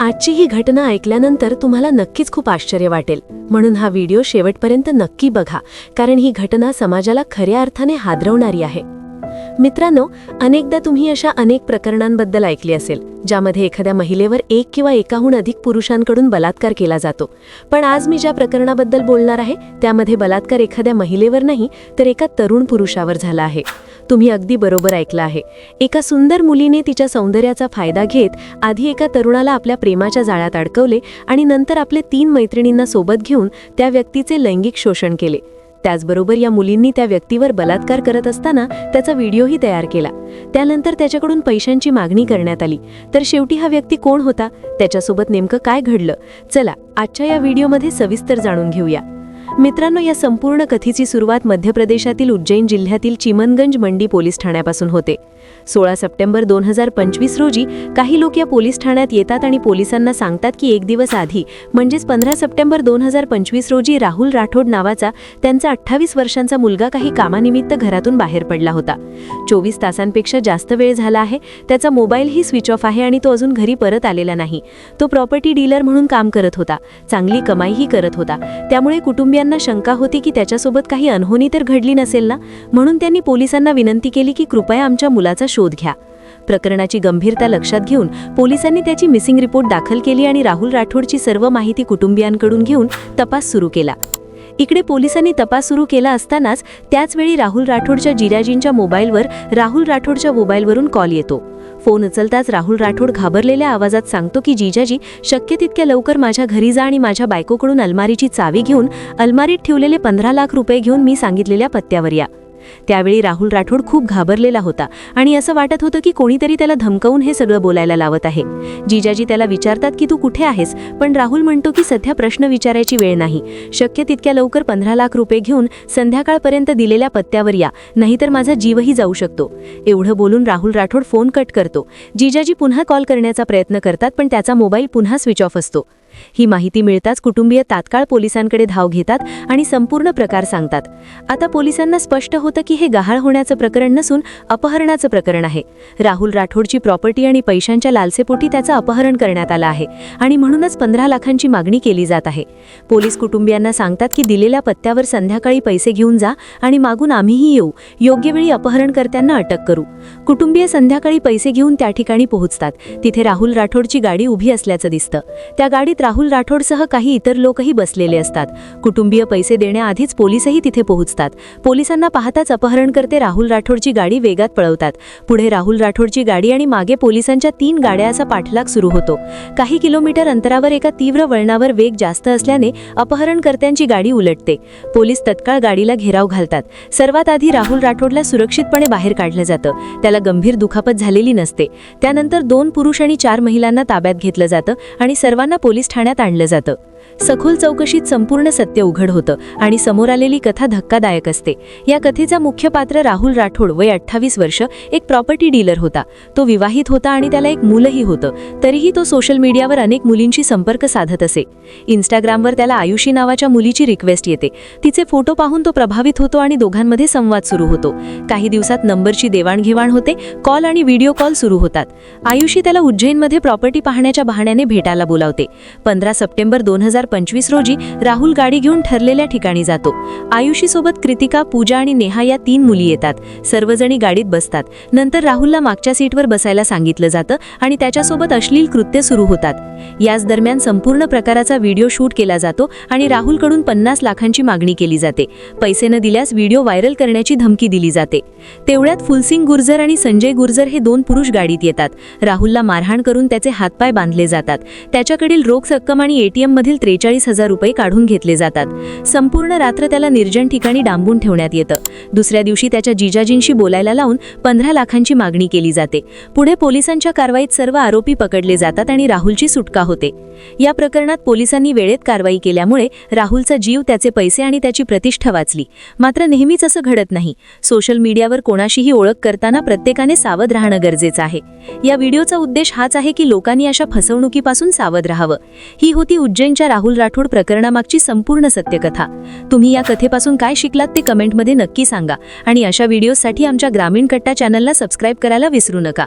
आजची ही घटना ऐकल्यानंतर तुम्हाला नक्कीच खूप आश्चर्य वाटेल. म्हणून हा व्हिडिओ शेवटपर्यंत नक्की बघा कारण ही घटना समाजाला खऱ्या अर्थाने हादरवणारी आहे. मित्रांनो अनेकदा तुम्ही अशा अनेक प्रकरणांबद्दल ऐकली असेल ज्यामध्ये एखाद्या महिलेवर एक किंवा एकाहून अधिक पुरुषांकडून बलात्कार केला जातो. पण आज मी ज्या प्रकरणाबद्दल बोलणार आहे त्यामध्ये बलात्कार एखाद्या महिलेवर नाही तर एका तरुण पुरुषावर झाला आहे. तुम्ही अगदी बरोबर ऐकलं आहे. एका सुंदर मुलीने तिच्या सौंदर्याचा फायदा घेत आधी एका तरुणाला आपल्या प्रेमाच्या जाळ्यात अडकवले आणि नंतर आपले तीन मैत्रिणींना सोबत घेऊन त्या व्यक्तीचे लैंगिक शोषण केले. त्याचबरोबर या मुलींनी त्या व्यक्तीवर बलात्कार करत असताना त्याचा व्हिडिओही तयार केला. त्यानंतर त्याच्याकडून पैशांची मागणी करण्यात आली. तर शेवटी हा व्यक्ती कोण होता? त्याच्यासोबत नेमकं काय घडलं? चला आजच्या या व्हिडिओमध्ये सविस्तर जाणून घेऊया. मित्रांनो या संपूर्ण कथेची सुरुवात मध्य प्रदेशातील उज्जैन जिल्ह्यातील चिमनगंज मंडी पोलीस ठाण्यापासून होते. सोळा सप्टेंबर दोन हजार पंचवीस रोजी काही लोक या पोलीस ठाण्यात येतात आणि पोलिसांना सांगतात की एक दिवस आधी म्हणजेच पंधरा सप्टेंबर दोन हजार पंचवीस रोजी राहुल राठोड नावाचा त्यांचा अठ्ठावीस वर्षांचा मुलगा काही कामानिमित्त घरातून बाहेर पडला होता. चोवीस तासांपेक्षा जास्त वेळ झाला आहे त्याचा मोबाईलही स्विच ऑफ आहे आणि तो अजून घरी परत आलेला नाही. तो प्रॉपर्टी डीलर म्हणून काम करत होता चांगली कमाईही करत होता. त्यामुळे कुटुंबियांना शंका होती की त्याच्यासोबत काही अनहोनी तर घडली नसेल ना? म्हणून त्यांनी पोलिसांना विनंती केली की कृपया आमच्या मुलाचा शोध घ्या. प्रकरणाची गंभीरता लक्षात घेऊन पोलिसांनी त्याची मिसिंग रिपोर्ट दाखल केली आणि राहुल राठोडची सर्व माहिती कुटुंबियांकडून घेऊन तपास सुरू केला. इकडे पोलिसांनी तपास सुरू केला असतानाच त्याचवेळी राहुल राठोडच्या जिराजींच्या मोबाईलवर राहुल राठोडच्या मोबाईलवरून कॉल येतो. फोन उचलताच राहुल राठोड घाबरलेल्या आवाजात सांगतो की जिजाजी शक्य तितक्या लवकर माझ्या घरी जा आणि माझ्या बायकोकडून अलमारीची चावी घेऊन अलमारीत ठेवलेले पंधरा लाख रुपये घेऊन मी सांगितलेल्या पत्त्यावर या. त्यावेळी राहुल राठोड खूप घाबरलेला होता आणि असं वाटत होतं की कोणीतरी त्याला धमकवून हे सगळं बोलायला लावत आहे. जिजाजी त्याला विचारतात की तू कुठे आहेस? पण राहुल म्हणतो की सध्या प्रश्न विचारायची वेळ नाही. शक्य तितक्या लवकर पंधरा लाख रुपये घेऊन संध्याकाळपर्यंत दिलेल्या पत्त्यावर या नाहीतर माझा जीवही जाऊ शकतो. एवढं बोलून राहुल राठोड फोन कट करतो. जिजाजी पुन्हा कॉल करण्याचा प्रयत्न करतात पण त्याचा मोबाईल पुन्हा स्विच ऑफ असतो. ही माहिती मिळताच कुटुंबीय तात्काळ पोलिसांकडे धाव घेतात आणि संपूर्ण प्रकार सांगतात. आता पोलिसांना स्पष्ट होतं की हे गहाळ होण्याचं प्रकरण नसून अपहरणाचं प्रकरण आहे. राहुल राठोडची प्रॉपर्टी आणि पैशांच्या लालसेपोटी त्याचं अपहरण करण्यात आलं आहे आणि म्हणूनच पंधरा लाखांची मागणी केली जात आहे. पोलीस कुटुंबियांना सांगतात की दिलेल्या पत्त्यावर संध्याकाळी पैसे घेऊन जा आणि मागून आम्हीही येऊ. योग्य वेळी अपहरणकर्त्यांना अटक करू. कुटुंबीय संध्याकाळी पैसे घेऊन त्या ठिकाणी पोहोचतात. तिथे राहुल राठोडची गाडी उभी असल्याचं दिसतं. त्या गाडीत राहुल राठोडसह काही इतर लोकही बसलेले असतात. कुटुंबीय पैसे देण्याआधीच पोलिसही तिथे पोहोचतात. पोलिसांना पाहताच अपहरणकर्ते राहुल राठोडची गाडी वेगात पळवतात. पुढे राहुल राठोडची गाडी आणि मागे पोलिसांच्या तीन गाड्याचा पाठलाग सुरू होतो. काही किलोमीटर अंतरावर एका तीव्र वळणावर वेग जास्त असल्याने अपहरणकर्त्यांची गाडी उलटते. पोलीस तत्काळ गाडीला घेराव घालतात. सर्वात आधी राहुल राठोडला सुरक्षितपणे बाहेर काढलं जातं. त्याला गंभीर दुखापत झालेली नसते. त्यानंतर दोन पुरुष आणि चार महिलांना ताब्यात घेतलं जातं आणि सर्वांना पोलीस ठाण्यात आणलं जातं. सखोल चौकशीत संपूर्ण सत्य उघड होतं आणि समोर आलेली कथा धक्कादायक असते. या कथेचा मुख्य पात्र राहुल राठोड वय अठ्ठावीस वर्ष एक प्रॉपर्टी डीलर होता. तो विवाहित होता आणि त्याला एक मुलंही होतं. तरीही तो सोशल मीडियावर अनेक मुलींशी संपर्क साधत असे. इंस्टाग्रामवर त्याला आयुषी नावाच्या मुलीची रिक्वेस्ट येते. तिचे फोटो पाहून तो प्रभावित होतो आणि दोघांमध्ये संवाद सुरू होतो. काही दिवसात नंबरची देवाणघेवाण होते कॉल आणि व्हिडिओ कॉल सुरू होतात. आयुषी त्याला उज्जैनमध्ये प्रॉपर्टी पाहण्याच्या बहाण्याने भेटायला बोलावते. पंधरा सप्टेंबर दोन हजार पंचवीस रोजी राहुल गाडी घेऊन ठरलेल्या ठिकाणी जातो. आयुषीसोबत कृतिका पूजा आणि नेहा या तीन मुली येतात. सर्वजणी गाडीत बसतात. नंतर राहुलला मागच्या सीटवर बसायला सांगितलं जातं आणि त्याच्यासोबत अश्लील कृत्य सुरू होतात. याच दरम्यान संपूर्ण प्रकाराचा व्हिडिओ शूट केला जातो आणि राहुलकडून पन्नास लाखांची मागणी केली जाते. पैसे न दिल्यास व्हिडिओ व्हायरल करण्याची धमकी दिली जाते. तेवढ्यात फुलसिंग गुर्जर आणि संजय गुर्जर हे दोन पुरुष गाडीत येतात. राहुलला मारहाण करून त्याचे हातपाय बांधले जातात. त्याच्याकडील रोख रक्कम आणि एटीएम मधील त्रेचाळीस हजार रुपये काढून घेतले जातात. संपूर्ण रात्र त्याला निर्जन ठिकाणी डांबून ठेवण्यात येतं. दुसऱ्या दिवशी त्याच्या जिजाजींशी बोलायला लावून पंधरा लाखांची मागणी केली जाते. पुढे पोलिसांच्या कारवाईत सर्व आरोपी पकडले जातात आणि राहुलची सुटका होते. या प्रकरणात पोलिसांनी वेळेत कारवाई केल्यामुळे राहुलचा जीव त्याचे पैसे आणि त्याची प्रतिष्ठा वाचली. मात्र नेहमीच असं घडत नाही. सोशल मीडियावर कोणाशीही ओळख करताना प्रत्येकाने सावध राहणं गरजेचं आहे. या व्हिडिओचा उद्देश हाच आहे की लोकांनी अशा फसवणुकीपासून सावध राहावं. ही होती उज्जैनच्या राहुल राहुल राठोड प्रकरणामागची संपूर्ण सत्यकथा. तुम्ही या कथेपासून काय शिकलात ते कमेंटमध्ये नक्की सांगा. आणि अशा व्हिडिओसाठी आमच्या ग्रामीण कट्टा चॅनलला सबस्क्राईब करायला विसरू नका.